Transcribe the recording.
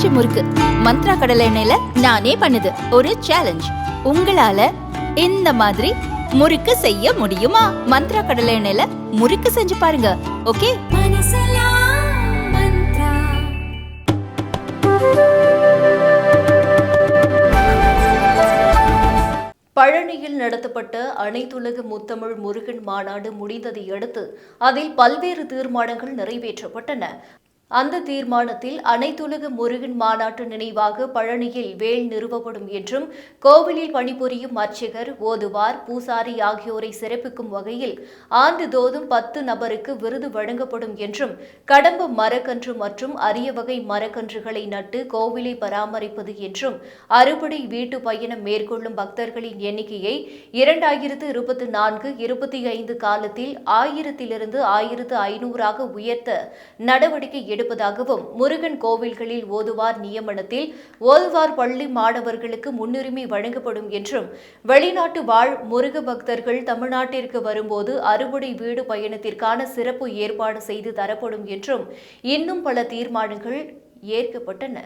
பஞ்சு முறுக்கு. மந்த்ரா கடலை எண்ணெயில நானே பண்ணுது. ஒரு சேலஞ்ச் உங்களால இந்த மாதிரி முறுக்கு செய்ய முடியுமா? மந்த்ரா கடலை எண்ணெயில முறுக்கு செஞ்சு பாருங்க. ஓகே? பழனியில் நடத்தப்பட்ட அனைத்துலக முத்தமிழ் முருகன் மாநாடு முடிந்ததை அடுத்து அதில் பல்வேறு தீர்மானங்கள் நிறைவேற்றப்பட்டன. அந்த தீர்மானத்தில் அனைத்துலக முருகன் மாநாட்டு நினைவாக பழனியில் வேல் நிறுவப்படும் என்றும் கோவிலில் பணிபுரியும் அர்ச்சகர் ஓதுவார் பூசாரி ஆகியோரை சிறப்பிக்கும் வகையில் ஆண்டுதோறும் பத்து நபருக்கு விருது வழங்கப்படும் என்றும் கடம்பு மரக்கன்று மற்றும் அரிய வகை மரக்கன்றுகளை நட்டு கோவிலை பராமரிப்பது என்றும் அறுபடை வீட்டு பயணம் மேற்கொள்ளும் பக்தர்களின் எண்ணிக்கையை இரண்டாயிரத்து இருபத்தி நான்கு இருபத்தி ஐந்து காலத்தில் ஆயிரத்திலிருந்து ஆயிரத்து ஐநூறாக உயர்த்த நடவடிக்கை எடுப்பதாகவும் முருகன் கோவில்களில் ஓதுவார் நியமனத்தில் ஓதுவார் பள்ளி மாணவர்களுக்கு முன்னுரிமை வழங்கப்படும் என்றும் வெளிநாட்டு வாழ் முருக பக்தர்கள் தமிழ்நாட்டிற்கு வரும்போது அறுபடை வீடு பயணத்திற்கான சிறப்பு ஏற்பாடு செய்து தரப்படும் என்றும் இன்னும் பல தீர்மானங்கள் ஏற்கப்பட்டன.